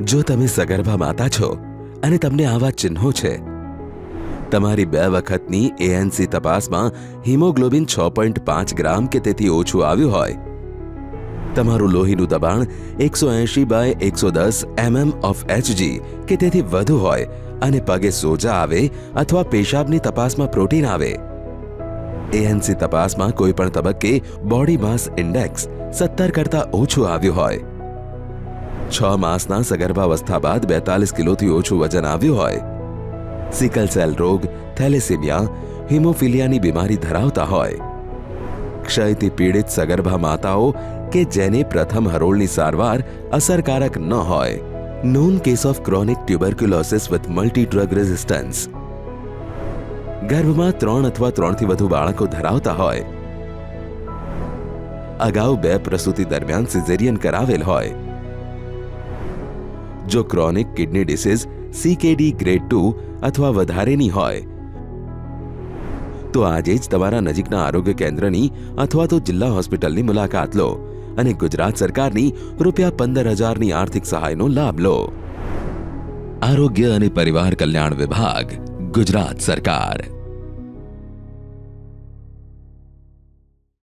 જો તમે સગર્ભા માતા છો અને તમને આવા ચિહ્નો છે, તમારી બે વખતની એએનસી તપાસમાં હિમોગ્લોબિન છ પોઈન્ટ પાંચ ગ્રામ કે તેથી ઓછું આવ્યું હોય. તમારું લોહીનું દબાણ એકસો એંશી બાય એકસો દસ એમએમ ઓફ એચજી કે તેથી વધુ હોય અને પગે સોજા આવે અથવા પેશાબની તપાસમાં પ્રોટીન આવે. એએનસી તપાસમાં કોઈ પણ તબક્કે બોડી માસ ઇન્ડેક્સ સત્તર કરતાં ઓછું આવ્યું હોય. છ માસના સગર્ભાવસ્થા બાદ બેતાલીસ કિલોથી ઓછું વજન આવ્યું હોય. સિકલ સેલ રોગ, થેલેસેમિયા, હિમોફિલિયાની બીમારી ધરાવતા હોય. ક્ષયથી પીડિત સગર્ભા માતાઓ કે જેને પ્રથમ હરોળની સારવાર અસરકારક ન હોય. Known case of chronic tuberculosis with multi drug resistance. ગર્ભમાં ત્રણ અથવા ત્રણથી વધુ બાળકો ધરાવતા હોય. અગાઉ બે પ્રસૂતિ દરમિયાન સિઝેરિયન કરાવેલ હોય. જો chronic kidney disease CKD grade two અથવા વધારેની હોય, તો આજે જ તમારા નજીકના આરોગ્ય કેન્દ્રની અથવા તો જિલ્લા હોસ્પિટલની મુલાકાત લો અને ગુજરાત સરકારની રૂપિયા પંદર હજારની આર્થિક સહાયનો લાભ લો. આરોગ્ય અને પરિવાર કલ્યાણ વિભાગ, ગુજરાત સરકાર.